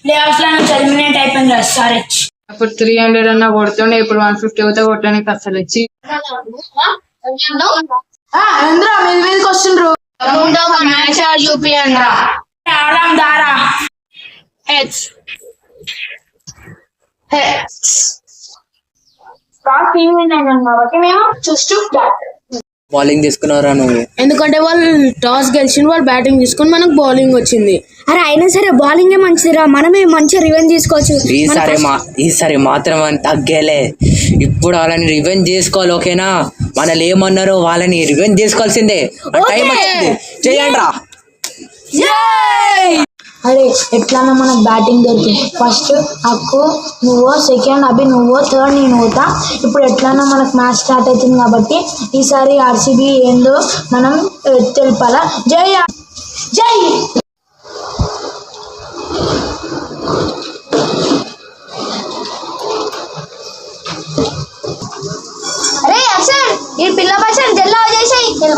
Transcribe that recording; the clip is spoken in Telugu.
ప్లే ఆఫ్లో ఎలిమినేట్ అయిపోయింది సారెచ్ అప్పుడు త్రీ హండ్రెడ్ అన్న కొడుతుండే ఇప్పుడు వన్ ఫిఫ్టీ అవుతా కొట్టడానికి అసలు వచ్చి. ఏంద్రా మీద మీదకి వస్తుండ్రు? చూపియండి ఆడాం దారా. హెచ్ కాబట్టి మేము చూస్తూ బౌలింగ్ తీసుకున్నారా నువ్వు? ఎందుకంటే వాళ్ళు టాస్ గెలిచిన వాళ్ళు బ్యాటింగ్ తీసుకుని మనకు బౌలింగ్ వచ్చింది. అరే అయినా సరే బౌలింగే మంచిదిరా? మనమే మంచిగా రివెంజ్ తీసుకోవచ్చు. ఈసారి మా ఈసారి మాత్రం అని తగ్గేలే. ఇప్పుడు వాళ్ళని రివెంజ్ చేసుకోవాలి ఓకేనా? మనల్ని ఏమన్నారో వాళ్ళని రివెంజ్ చేసుకోవాల్సిందే టైం వచ్చింది. చేయండి రా అరే ఎట్లన్నా మనకు బ్యాటింగ్ దొరికింది. ఫస్ట్ అక్కు నువ్వు సెకండ్ అభి నువ్వు థర్డ్ నేను పోతా. ఇప్పుడు ఎట్లానో మనకు మ్యాచ్ స్టార్ట్ అవుతుంది కాబట్టి ఈసారి ఆర్సీబీ ఏందో మనం ఆ, జై జై! అరే అక్షర్ ఈ పిల్ల బచ్చాలు జల్లా చేసాయి. వీళ్ళు